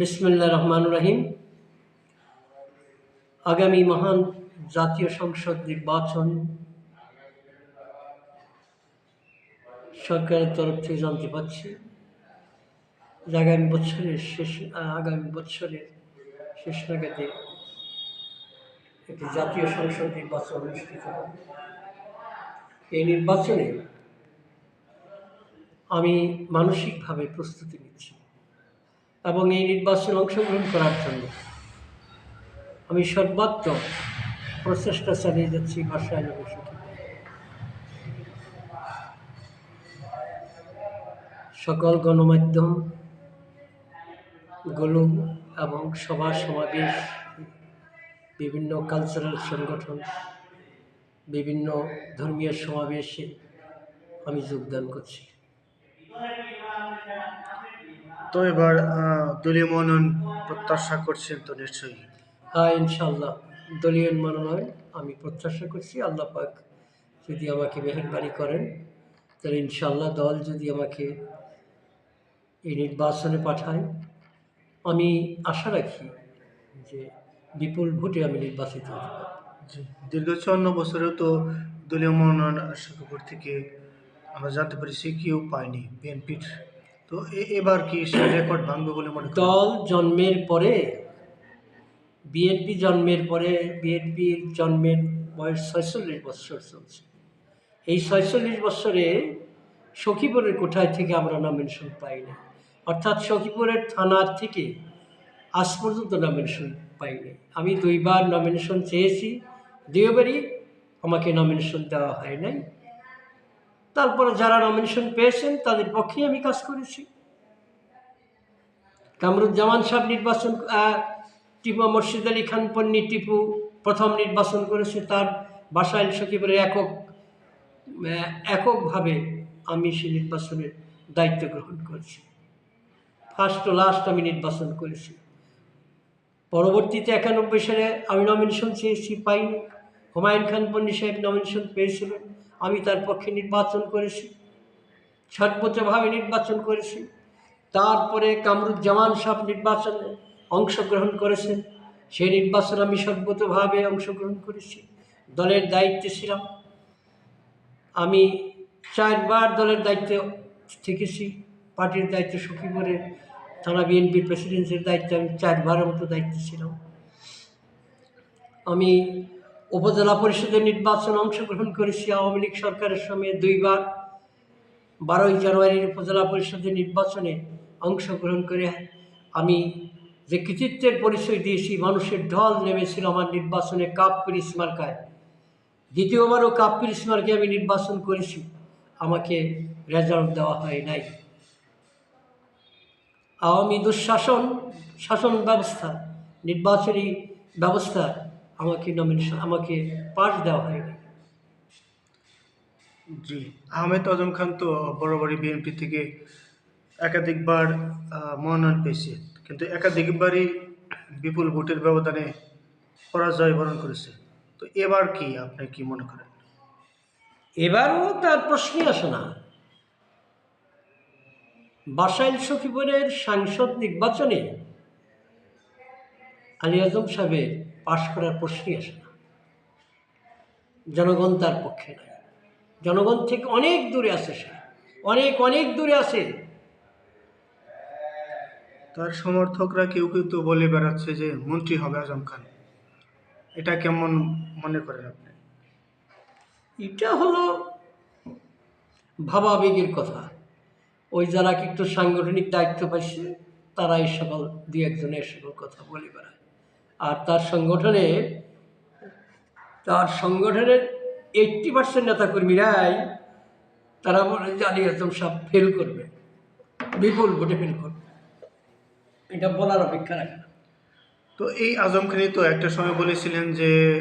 বিসমুল্লাহ রহমান রহিম। আগামী মহান জাতীয় সংসদ নির্বাচন সরকারের তরফ থেকে জানতে পারছি, যে আগামী বছরের শেষ, আগামী বছরের শেষ নাগাদে একটি জাতীয় সংসদ নির্বাচন অনুষ্ঠিত হবে। এই নির্বাচনে আমি মানসিকভাবে প্রস্তুতি নিচ্ছি। এবং এই নির্বাচনে অংশগ্রহণ করার জন্য আমি সর্বাত্মক প্রচেষ্টা চালিয়ে যাচ্ছি বাসায় বসে সকল গণমাধ্যম, গুলো এবং সভা সমাবেশ, বিভিন্ন কালচারাল সংগঠন, বিভিন্ন ধর্মীয় সমাবেশে আমি যোগদান করছি। তো এবার দলীয় মনোনয়ন প্রত্যাশা করছেন তো নিশ্চয়ই? হ্যাঁ ইনশাল্লাহ দলীয় মনোনয়ন আমি প্রত্যাশা করছি আল্লাহ পাক যদি আমাকে মেহরবানি করেন তাহলে ইনশাল্লাহ দল যদি আমাকে এই নির্বাচনে পাঠায়। আমি আশা রাখি যে বিপুল ভোটে আমি নির্বাচিত হতে পারব। দীর্ঘ চুয়ান্ন বছরেও তো দলীয় মনোনয়ন থেকে আমরা জানতে পেরেছি কেউ পায়নি বিএনপির। তো এবার কি রেকর্ড ভাঙবে বলে মনে দল জন্মের পরে বিএনপি জন্মের পরে বিএনপির জন্মের বয়স ছয়চল্লিশ বছর চলছে। এই ছয়চল্লিশ বছরে সখীপুরের কোঠায় থেকে আমরা নমিনেশন পাইনি অর্থাৎ সখীপুরের থানার থেকে আজ পর্যন্ত নমিনেশন পাইনি আমি দুইবার নমিনেশন চেয়েছি, দুইবারই আমাকে নমিনেশন দেওয়া হয় নাই। তারপরে যারা নমিনেশন পেয়েছেন, তাদের পক্ষেই আমি কাজ করেছি। কামরুজ্জামান সাহেব নির্বাচন টিপু মুর্শিদ আলী খান, পন্নী টিপু প্রথম নির্বাচন করেছে, তার বাসাইল সচিবের একক এককভাবে আমি সে নির্বাচনের দায়িত্ব গ্রহণ করেছি। ফার্স্ট ও লাস্ট আমি নির্বাচন করেছি। পরবর্তীতে একানব্বই সালে আমি নমিনেশন চেয়েছি, পাইনি। হুমায়ুন খান পন্নী সাহেব নমিনেশন পেয়েছিলেন। আমি তার পক্ষে নির্বাচন করেছি। সর্বোচ্চভাবে নির্বাচন করেছি। তারপরে কামরুজ্জামান সাহেব নির্বাচনে অংশগ্রহণ করেছেন। সেই নির্বাচনে আমি সর্বতভাবে অংশগ্রহণ করেছি। দলের দায়িত্বে ছিলাম। আমি চারবার দলের দায়িত্বে থেকেছি। পার্টির দায়িত্ব সখীপুরে, থানা বিএনপির প্রেসিডেন্সির দায়িত্বে আমি চারবারের মতো দায়িত্বে ছিলাম। আমি উপজেলা পরিষদের নির্বাচনে অংশগ্রহণ করেছি আওয়ামী লীগ সরকারের সময় দুইবার। বারোই জানুয়ারির উপজেলা পরিষদের নির্বাচনে অংশগ্রহণ করে আমি যে কৃতিত্বের পরিচয় দিয়েছি, মানুষের ঢল নেমেছিল আমার নির্বাচনে কাপ পিরিস মার্কায় দ্বিতীয়বারও কাপ পিরিস মার্কে আমি নির্বাচন করেছি, আমাকে রেজাল্ট দেওয়া হয় নাই। আওয়ামী দুঃশাসন, শাসন ব্যবস্থা, নির্বাচনী ব্যবস্থা আমাকে নমিনেশন আমাকে পাশ দেওয়া হয়নি। জি আহমেদ আজম খান তো বরাবরই বিএনপি থেকে একাধিকবার মনোনয়ন পেয়েছে। কিন্তু একাধিকবারই বিপুল ভোটের ব্যবধানে পরাজয় বরণ করেছে। তো এবার কি আপনি কি মনে করেন? এবারও তার প্রশ্নই আসে না। বাসাইল সখীপুরের সাংসদ নির্বাচনে আলী আজম সাহেবের পাশ করার প্রশ্নই আসে না। জনগণ তার পক্ষে নাই জনগণ থেকে অনেক দূরে আছে সে। অনেক অনেক দূরে আছে। তার সমর্থকরা কেউ কেউ তো বলে বেড়াচ্ছে যে মন্ত্রী হবে আজম খান। এটা কেমন মনে করেন আপনি? এটা হলো ভাবাবেগের কথা। ওই যারা একটু সাংগঠনিক দায়িত্ব পাইছে তারা এই সকল দু একজনে সকল কথা বলে বেড়ায়। আর তার সংগঠনে তার সংগঠনের এইট্টি পার্সেন্ট নেতাকর্মীরাই তারা বলে আলী আজম সাহেব ফেল করবে। বিপুল ভোটে ফেল করবে। এটা বলার অপেক্ষা রাখে না। তো এই আজম খানি তো একটা সময় বলেছিলেন যে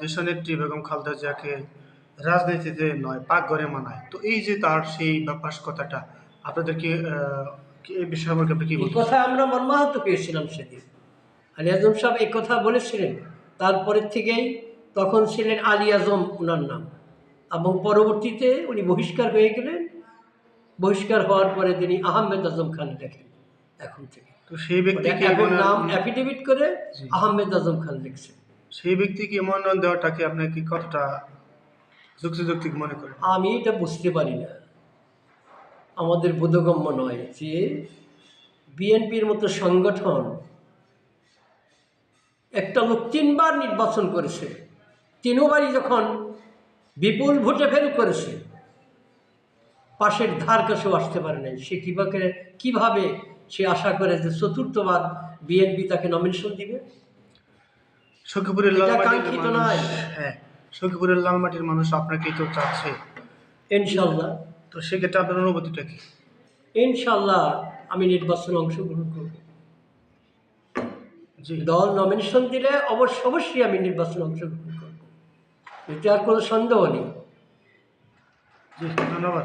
দেশনেত্রী বেগম খালদা জিয়াকে রাজনীতিতে নয় পাকঘরে মানায়। তো এই যে তার সেই ব্যাপার কথাটা আপনাদেরকে কি- এই বিষয়ে আমাকে আপনি কি কথা আমরা মর্মাহত পেয়েছিলাম সেদিন। আলী আজম সাহেব এই কথা বলেছিলেন। তারপরের থেকেই তখন ছিলেন আলী আজম ওনার নাম। এবং পরবর্তীতে উনি বহিষ্কার হয়ে গেলেন। বহিষ্কার হওয়ার পরে তিনি আহমেদ আজম খান লেখেন এখন থেকে। তো সেই ব্যক্তি এখন নাম অ্যাফিডেভিট করে আহমেদ আজম খান লিখছে সেই ব্যক্তিকে মনোনয়ন দেওয়াটাকে আপনার কি কতটা যুক্তিযৌক্তিক মনে করেন? আমি এটা বুঝতে পারি না। আমাদের বোধগম্য নয় যে বিএনপির মতো সংগঠন একটা লোক তিনবার নির্বাচন করেছে। তিনবারই যখন বিপুল ভোটে ফেল করেছে পাশের ধার কাছেও আসতে পারে নাই। সে কীভাবে কীভাবে সে আশা করে যে চতুর্থবার বিএনপি তাকে নমিনেশন দিবে? সখীপুরের কাঙ্ক্ষিত নয়। হ্যাঁ সখীপুরের লালমাটির মানুষ আপনাকেই তো চাচ্ছে। ইনশাল্লাহ তো সেক্ষেত্রে আপনার অনুভূতিটা কি? ইনশাল্লাহ আমি নির্বাচনে অংশগ্রহণ করব। দল নমিনেশন দিলে অবশ্য অবশ্যই আমি নির্বাচনে অংশগ্রহণ করব। এতে আর কোনো সন্দেহ নেই। ধন্যবাদ।